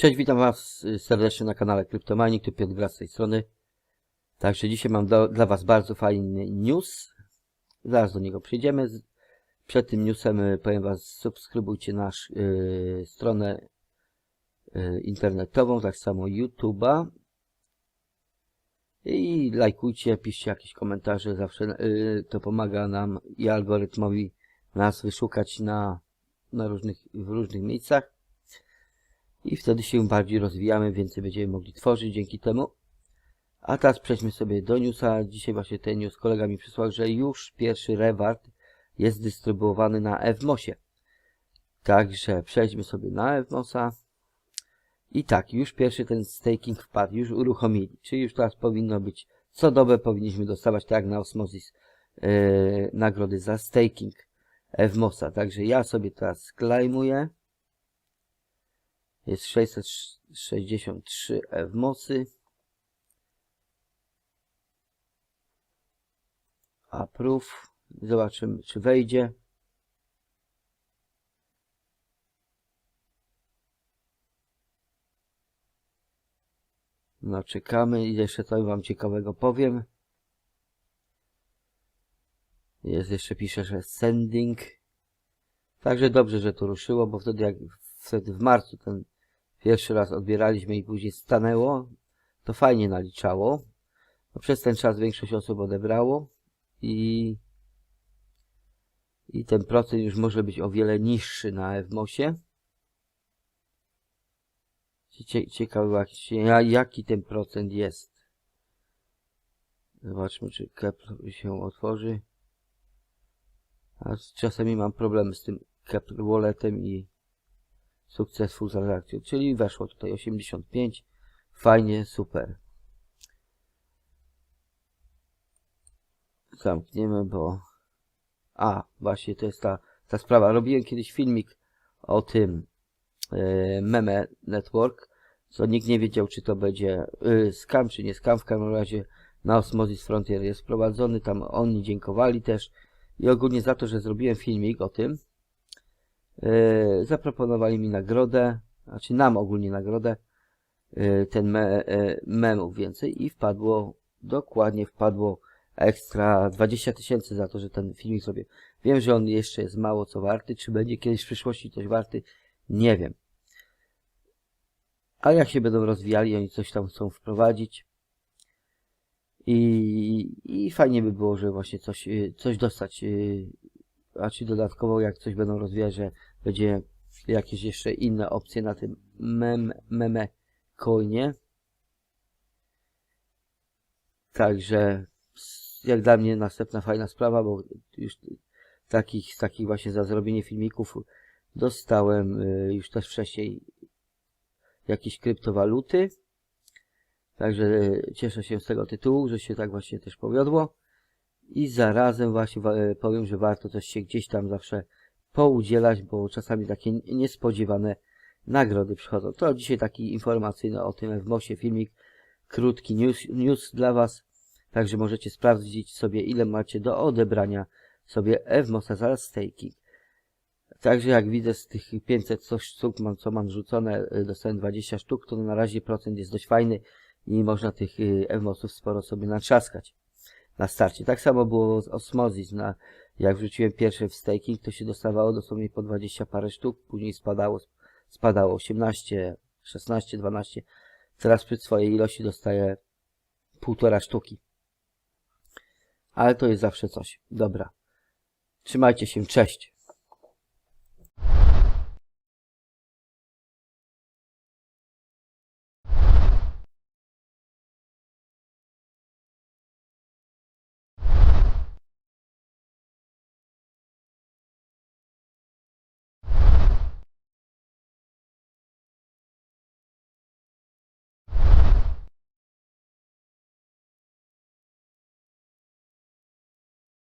Cześć, witam Was serdecznie na kanale Kryptomanik, tu Piotr Gra z tej strony. Także dzisiaj mam do, dla Was bardzo fajny news. Zaraz do niego przejdziemy. Przed tym newsem y, powiem Was, subskrybujcie nasz y, stronę y, internetową, tak samo YouTube'a. I lajkujcie, piszcie jakieś komentarze, zawsze y, to pomaga nam i algorytmowi nas wyszukać na, na różnych, w różnych miejscach i wtedy się bardziej rozwijamy, więcej będziemy mogli tworzyć dzięki temu. A teraz przejdźmy sobie do newsa. Dzisiaj właśnie ten news kolega mi przysłał, że już pierwszy reward jest dystrybuowany na FMOSie. Także przejdźmy sobie na FMOSa. I tak, już pierwszy ten staking wpadł, już uruchomili. Czyli już teraz powinno być, co dobę powinniśmy dostawać, tak jak na Osmosis, yy, nagrody za staking FMOSa. Także ja sobie teraz klejmuję. Jest 663 w mocy. Approve. Zobaczymy, czy wejdzie. No, czekamy i jeszcze coś wam ciekawego powiem. Jest jeszcze pisze, że sending. Także dobrze, że to ruszyło, bo wtedy jak wtedy w marcu ten pierwszy raz odbieraliśmy i później stanęło, to fajnie naliczało. No przez ten czas większość osób odebrało i, i ten procent już może być o wiele niższy na. Cie, ciekawe jak- ja- jaki ten procent jest. Zobaczmy czy Kepler się otworzy. A czasami mam problemy z tym Kepler Walletem i Successful transakcją, czyli weszło tutaj 85. Fajnie, super. Zamkniemy, bo... A, właśnie to jest ta, ta sprawa. Robiłem kiedyś filmik o tym e, Meme Network, co nikt nie wiedział, czy to będzie e, scam, czy nie scam. W każdym razie na Osmosis Frontier jest wprowadzony, tam oni dziękowali też i ogólnie za to, że zrobiłem filmik o tym, e, zaproponowali mi nagrodę, znaczy nam ogólnie nagrodę, e, ten me, e, memów więcej i wpadło, dokładnie wpadło ekstra 20 tysięcy za to, że ten filmik sobie. Wiem, że on jeszcze jest mało co warty, czy będzie kiedyś w przyszłości coś warty, nie wiem. Ale jak się będą rozwijali, oni coś tam chcą wprowadzić. I, i fajnie by było, że właśnie coś, coś dostać. A czy dodatkowo, jak coś będą rozwijać, że będzie jakieś jeszcze inne opcje na tym mem, meme coinie. Także jak dla mnie następna fajna sprawa, bo już takich, takich właśnie za zrobienie filmików dostałem y, już też wcześniej jakieś kryptowaluty. Także y, cieszę się z tego tytułu, że się tak właśnie też powiodło. I zarazem właśnie y, powiem, że warto też się gdzieś tam zawsze poudzielać, bo czasami takie niespodziewane nagrody przychodzą. To dzisiaj taki informacyjny o tym w MOSie filmik, krótki news, news dla Was, także możecie sprawdzić sobie ile macie do odebrania sobie FMOSa za staking. Także jak widzę z tych 500 coś sztuk, mam, co mam rzucone, y, dostałem 20 sztuk, to na razie procent jest dość fajny i można tych FMOSów sporo sobie natrzaskać na starcie. Tak samo było z Osmosis, na, jak wrzuciłem pierwsze w staking, to się dostawało dosłownie po 20 parę sztuk, później spadało, spadało 18, 16, 12. Teraz przy swojej ilości dostaję półtora sztuki. Ale to jest zawsze coś. Dobra. Trzymajcie się, cześć.